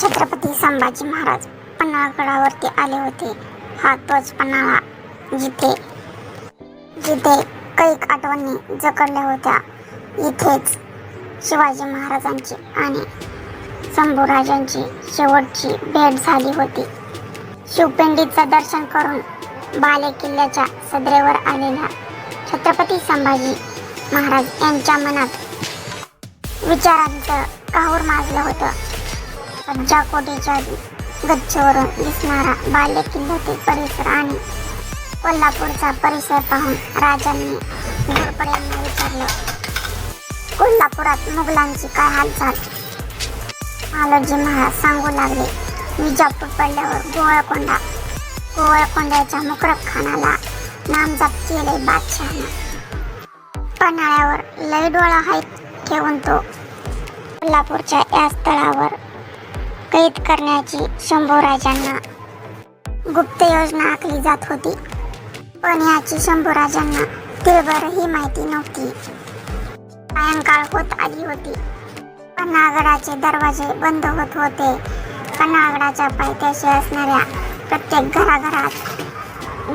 छत्रपती संभाजी महाराज पन्हाळगडावरती आले होते. हा तोच पन्हाळा जिथे जिथे कैक आठवणी जकडल्या होत्या. इथेच शिवाजी महाराजांची आणि शंभूराजांची शेवटची भेट झाली होती. शिवपिंडीचं दर्शन करून बाले किल्ल्याच्या सदरेवर आलेल्या छत्रपती संभाजी महाराज यांच्या मनात विचारांचं काहूर माजलं होतं. सज्जा कोटीच्या गच्चीवरून दिसणारा बाले किल्ल्यातील परिसर आणि कोल्हापूरचा परिसर पाहून राजांनी घोरपडे यांना विचारलं कोल्हापुरात मुघलांची काय हालचाल? मालोजी महाराज सांगू लागले विजापूर पडल्यावर गोवळकोंडा गोवळकोंड्याच्या मुकरक खानाला नामजात केले बादशहानं. पन्हाळ्यावर लय डोळा हाय ठेवून तो कोल्हापूरच्या या स्थळावर कैद करण्याची शंभूराजांना गुप्त योजना आखली जात होती. पण याची शंभूराजांना तिळभरही माहिती नव्हती. सायंकाळ होत आली होती. पन्हागडाचे दरवाजे बंद होत होते. पन्हागडाच्या पायथ्याशी असणाऱ्या प्रत्येक घराघरात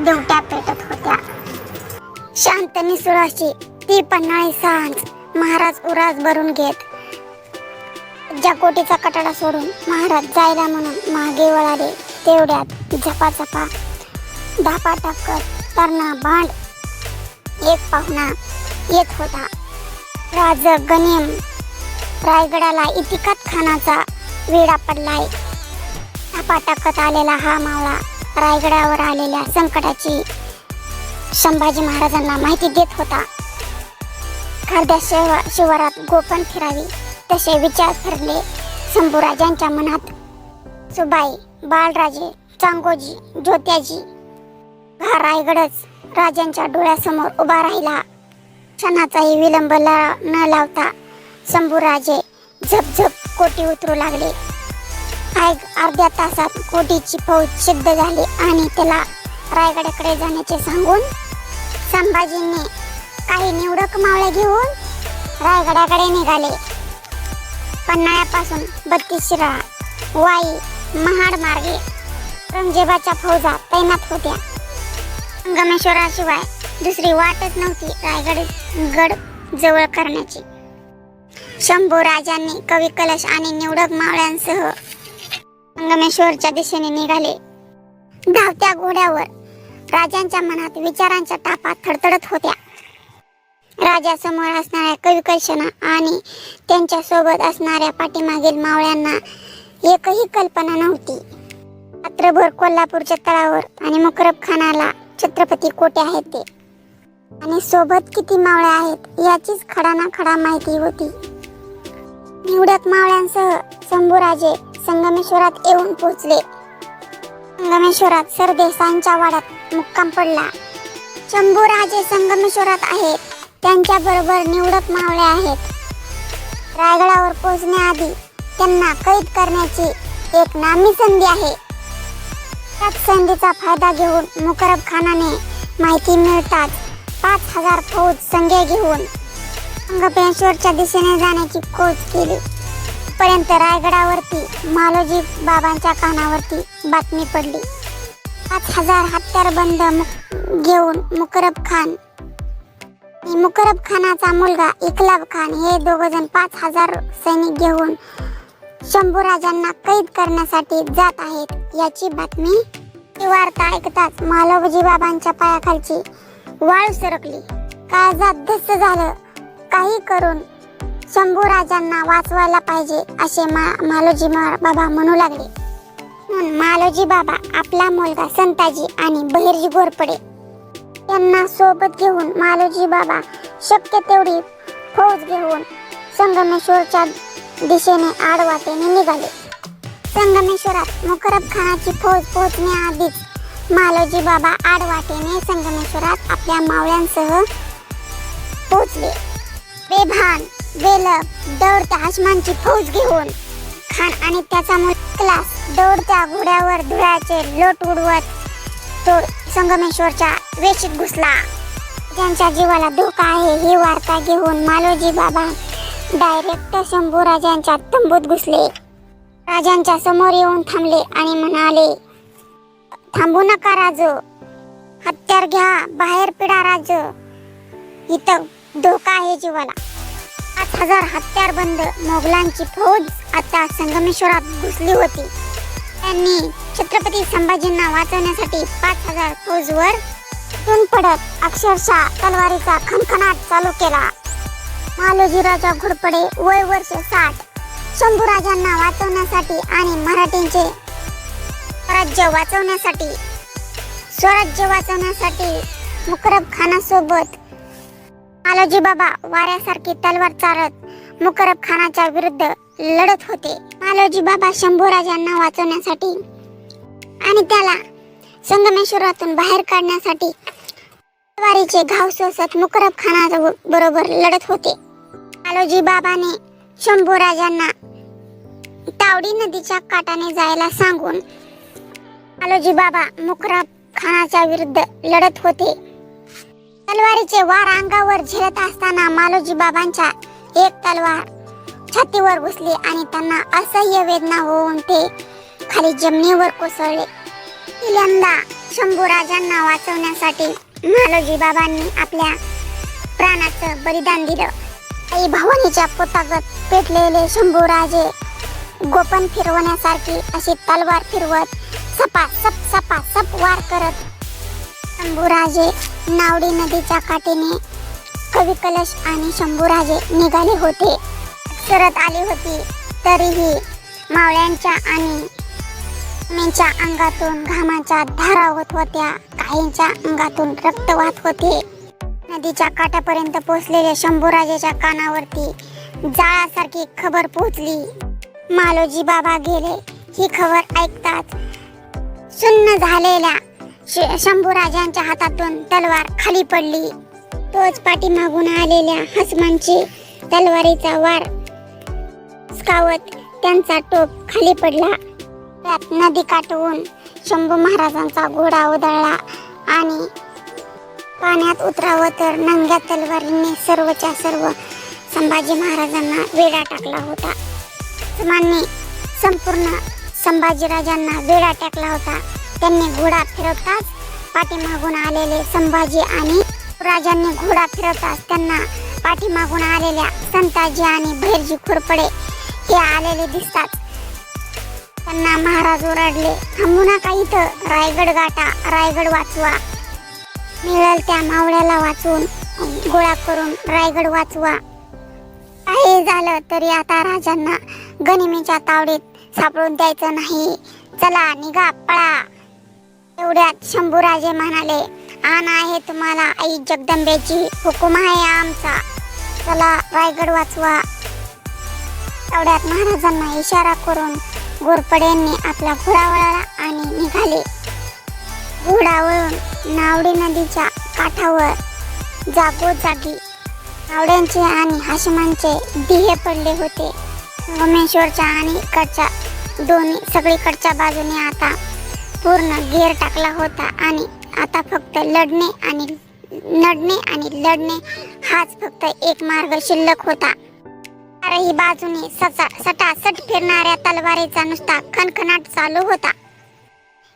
दिवट्या पेटत होत्या. शांत निसुराशी ती पन्हाळी सांज महाराज उरास भरून घेत ज्या कटाडा सोडून महाराज जायला म्हणून मागे वळाले. तेवढ्यात झपाझपा धापा टाकत तरणा भांड एक पाहुणा येत होता. राज गनिम रायगडाला इतिकात खानाचा वेडा पडलाय. धापा टाकत आलेला हा मावळा रायगडावर आलेल्या संकटाची संभाजी महाराजांना माहिती देत होता. खारद्या शिवारात गोपन फिरावी. तसे विचार ठरले शंभूराजांच्या मनात सुबाई बाळराजे चांगोजी ज्योत्याजी. हा रायगडच राजांच्या डोळ्यासमोर उभा राहिला. क्षणाचाही विलंब ला- न लावता शंभूराजे झपझप कोटी उतरू लागले. ऐक अर्ध्या तासात कोटीची फौज सिद्ध झाली आणि त्याला रायगडाकडे जाण्याचे सांगून संभाजींनी काही निवडक मावळे घेऊन रायगडाकडे निघाले. पन्हाळ्यापासून बत्तीस शिराळा वाई महाड मार्गे रंगजेबाच्या फौजा तैनात होत्या. संगमेश्वराशिवाय दुसरी वाटच नव्हती रायगड गड जवळ करण्याची. शंभू राजांनी कवी कलश आणि निवडक मावळ्यांसह संगमेश्वरच्या दिशेने निघाले. धावत्या घोड्यावर राजांच्या मनात विचारांच्या टापा थडथडत होत्या. राजासमोर असणाऱ्या कविकर्षणा आणि त्यांच्यासोबत असणाऱ्या पाठीमागील मावळ्यांना एकही कल्पना नव्हती. रात्रभर कोल्हापूरच्या तळावर आणि मुकरब खानाला छत्रपती कोटे आहेत ते? आणि सोबत किती मावळे आहेत याचीच खडाना खडा माहिती होती. निवडक मावळ्यांसह शंभूराजे संगमेश्वरात येऊन पोहोचले. संगमेश्वरात सरदेसाईंच्या वाड्यात मुक्काम पडला. शंभूराजे संगमेश्वरात आहेत. त्यांच्या बरोबर निवडक मावळे आहेत. रायगडावर पोहोचण्याआधी त्यांना कैद करण्याची एक नामी संधी आहे. त्याच संधीचा फायदा घेऊन मुकरब खानाने माहिती मिळताच पाच हजार फौज संघे घेऊन अंगपेश्वरच्या दिशेने जाण्याची कोच केली. पर्यंत रायगडावरती मालोजी बाबांच्या कानावरती बातमी पडली. पाच हजार हत्यारबंद घेऊन मुकरब खान मुकरब खानाचा मुलगा इकलाब खान हे दोघ जण पाच हजार सैनिक घेऊन शंभूराजांना कैद करण्यासाठी जात आहेत. याची बातमी वार्ता ऐकताच मालवजी बाबांच्या पायाखालची वाळू सरकली. काळजात धस्स झालं. काही करून शंभूराजांना वाचवायला पाहिजे असे मा मालोजी मा- बाबा म्हणू लागले. म्हणून मालोजी बाबा आपला मुलगा संताजी आणि बहिरजी घोरपडे यांना सोबत घेऊन मालोजी बाबा शक्य तेवढी फौज घेऊन संगमेश्वरच्या दिशेने आडवाटेने निघाले. संगमेश्वरात मुकरब खानाची फौज पोहोचण्याआधीच मालोजी बाबा आडवाटेने संगमेश्वरात आपल्या मावळ्यांसह पोहोचले. बेभान बेलप दौडत्या हसमानची फौज घेऊन खान आणि त्याचा मुलगा दौडत्या घोड्यावर धुळाचे लोट उडवत तो संगमेश्वरच्या वेशीत घुसला. ज्यांच्या जीवाला धोका आहे ही वार्ता घेऊन मालोजी बाबा डायरेक्ट शंभूराजांच्या तंबूत घुसले. राजांच्या समोर येऊन थांबले आणि म्हणाले थांबू नका राज हत्यार घ्या बाहेर पिडा राज. इथं धोका आहे जीवाला. पाच हजार हत्यार बंद मोगलांची फौज आता संगमेश्वरात घुसली होती. त्यांनी छत्रपती संभाजींना वाचवण्यासाठी पाच हजार फौजवर तून पडत अक्षरशः तलवारीचा खणखणाट चालू केला. मालोजीराजा घोडपडे वय वर्ष साठ. शंभूराजांना वाचवण्यासाठी आणि मराठींचे स्वराज्य वाचवण्यासाठी स्वराज्य वाचवण्यासाठी मुकरब खानासोबत मालोजी बाबा वाऱ्यासारखी तलवार चालत मुकरब खानाच्या विरुद्ध लढत होते. मालोजी बाबा शंभूराजांना वाचवण्यासाठी आणि त्याला संगमेश्वरातून बाहेर काढण्यासाठी तलवारीचे घाव सोसत मुकरब खाना बरोबर लढत होते. मालोजी बाबाने शंभूराजांना तावडी नदीच्या काठाने जायला सांगून मालोजी बाबा मुकरब खानाच्या विरुद्ध लढत होते. तलवारीचे वार अंगावर झेलत असताना मालोजी बाबांच्या एक तलवार छातीवर घुसले आणि त्यांना असह्य वेदना होऊन ते खाली जमिनीवर कोसळले. पहिल्यांदा शंभूराजांना वाचवण्यासाठी मालोजी बाबांनी आपल्या प्राणाचं बलिदान दिलं. आई भवानीच्या पोतागत पेटलेले शंभू राजे गोपन फिरवण्यासारखी अशी तलवार फिरवत सपा सप सपा सप वार करत शंभूराजे नावडी नदीच्या काठीने कवी कलश आणि शंभूराजे निघाले होते. सरत आली होती. तरीही मावळ्यांच्या आणि मेंच्या अंगातून घामाच्या धारा होत होत्या. काहींच्या अंगातून रक्त वाहत होते. नदीच्या काठापर्यंत पोहोचलेल्या शंभूराजेच्या कानावरती जाळासारखी खबर पोहोचली. मालोजी बाबा गेले. ही खबर ऐकताच सुन्न झालेल्या शंभूराजांच्या हातातून तलवार खाली पडली. तोच पाठीमागून आलेल्या हसमानची तलवारीचा वार स्कावत त्यांचा टोप खाली पडला. त्यात नदी काटवून शंभू महाराजांचा घोडा उधळला आणि पाण्यात उतरावं तर नंग्या तलवारीने सर्वच्या सर्व संभाजी महाराजांना वेढा टाकला होता. हसमांनी संपूर्ण संभाजीराजांना वेढा टाकला होता. त्यांनी घोडा फिरवताच पाठीमागून आलेले संभाजी आणि राजांनी घोडा फिरवताच त्यांना पाठीमागून आलेल्या संताजी आणि भैरजी खुरपडे ते आलेले दिसतात. त्यांना महाराज ओरडले थांबू नका इथं रायगड गाठा रायगड वाचवा. मिळेल त्या मावळ्याला वाचून गोळा करून रायगड वाचवा. काही झालं तरी आता राजांना गनिमीच्या तावडीत सापडून द्यायचं नाही. चला निघा पळा. एवढ्यात शंभूराजे म्हणाले आण आहे तुम्हाला आई जगदंबेची हुकुम आहे आमचा. चला रायगड वाचवा. सावड्यात महाराजांना इशारा करून घोरपड्यांनी आपला घोडा वळाला आणि निघाले. घोडावरून नावडी नदीच्या काठावर जागोजागी नावड्यांचे आणि हाशिमांचे दिहे पडले होते. सोमेश्वरच्या आणि इकडच्या दोन्ही सगळीकडच्या बाजूने आता पूर्ण घेर टाकला होता आणि आता फक्त लढणे आणि लढणे आणि लढणे हाच फक्त एक मार्ग शिल्लक होता. चारही बाजूने सचा सटासट फिरणाऱ्या तलवारीचा नुसता खणखणाट चालू होता.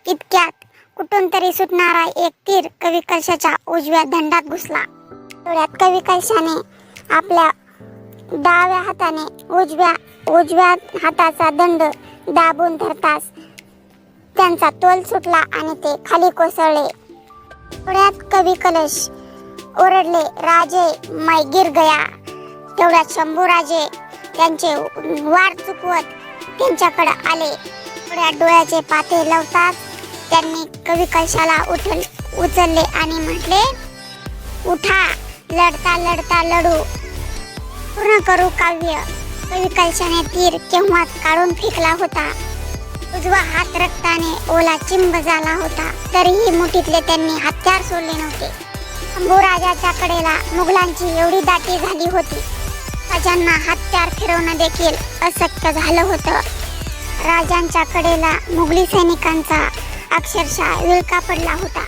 इतक्यात कुठून तरी सुटणारा एक तीर कवी कलशाच्या उजव्या दंडात घुसला. डोळ्यात कवी कलशाने आपल्या डाव्या हाताने उजव्या उजव्या हाताचा दंड दाबून धरताच त्यांचा तोल सुटला आणि ते खाली कोसळले. डोळ्यात कवी कलश ओरडले राजे मै गिर गया. तेवढ्यात शंभूराजे त्यांचे वार चुकवत त्यांच्याकडे आले. थोड्या डोळ्याचे पाते लावतात. त्यांनी कवी कशाला उठल उचलले आणि म्हटले उठा लढता लढता लढू. पूर्ण करू काव्य. कवी कलशाने तीर केव्हाच काढून फेकला होता. उजवा हात रक्ताने ओला चिंब झाला होता. तरीही मुठीतले त्यांनी हत्यार सोडले नव्हते. शंभूराजाच्या कडेला मुघलांची एवढी दाटी झाली होती. राजांना हत्यार फिरवणं देखील अशक्य झालं होतं. राजांच्या कडेला मुघली सैनिकांचा अक्षरशः विळका पडला होता.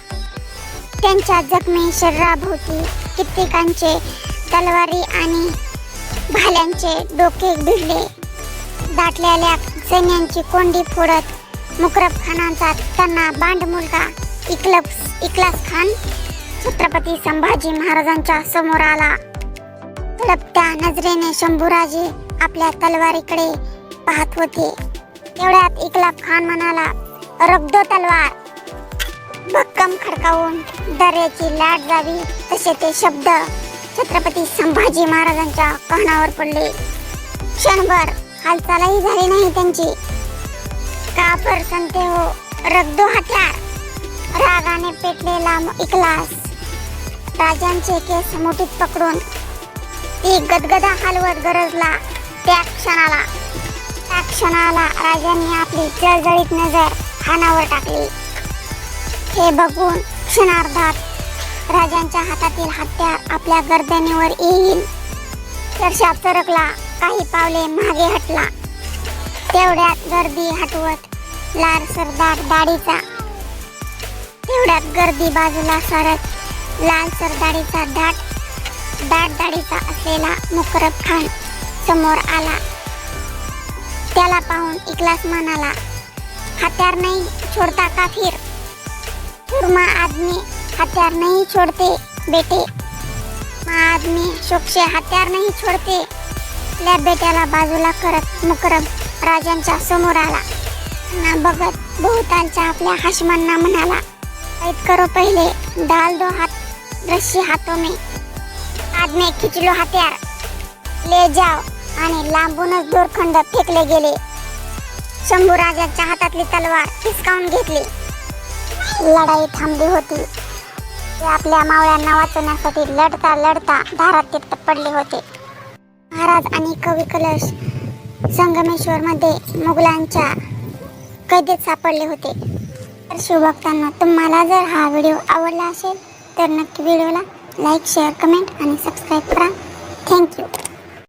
त्यांच्या जखमी शरीराभोवती कित्येकांचे तलवारी आणि भाल्यांचे डोके भिडले. दाटलेल्या सैन्यांची कोंडी फोडत मुकरब खानांचा त्यांना बांड मुलगा इकलब इकलास खान छत्रपती संभाजी महाराजांच्या समोर आला. तळपत्या नजरेने शंभूराजे आपल्या तलवारीकडे पाहत होते. तेवढ्यात इकलाब खान म्हणाला रगदो तलवार. भक्कम खडकावून दर्याची लाट जावी तसे ते शब्द छत्रपती संभाजी महाराजांच्या कानावर पडले. क्षणभर हालचालही झाली नाही त्यांची. कापर संते हो रगदो हत्यार? रागाने पेटलेला इकलास राजांचे केस मुठीत पकडून ती गदगदा हलवत गरजला त्या क्षणाला. त्या क्षणाला राजांनी आपली जळजळीत नजर खानावर टाकली. हे बघून क्षणार्धात राजांच्या हातातील हत्यार आपल्या गर्दनीवर येईल. चर्षा सरकला काही पावले मागे हटला. तेवढ्यात गर्दी हटवत लाल सरदार दाढीचा. तेवढ्यात गर्दी बाजूला सरत लाल सरदारीचा दाट दाट दाढीचा असलेला मुकरब खान समोर आला. त्याला पाहून इकलास म्हणाला हत्यार नाही छोड़ता काफिर सुरमा आदमी हत्यार नाही छोड़ते बेटे. मा आदमी शोक हत्यार नाही छोड़ते. आपल्या बेट्याला बाजूला करत मुकरब राजांच्या समोर आला. ना बघत बहुतांच्या आपल्या हाशमांना म्हणाला कैद करो पहिले डाल दो हात रस्सी हातो में. बाद में हत्यार. ले जाव आणि लांबूनच दोरखंड फेकले गेले. शंभू राजाच्या हातातली तलवार हिसकावून घेतली. लढाई थांबली होती. ते आपल्या मावळ्यांना वाचवण्यासाठी लढता लढता धारात तिथं पडले होते. महाराज आणि कवी कलश संगमेश्वरमध्ये मुघलांच्या कैदेत सापडले होते. तर शिवभक्तांना तुम्हाला जर हा व्हिडिओ आवडला असेल तर नक्की व्हिडिओला लाईक शेअर कमेंट आणि सबस्क्राईब करा. Thank you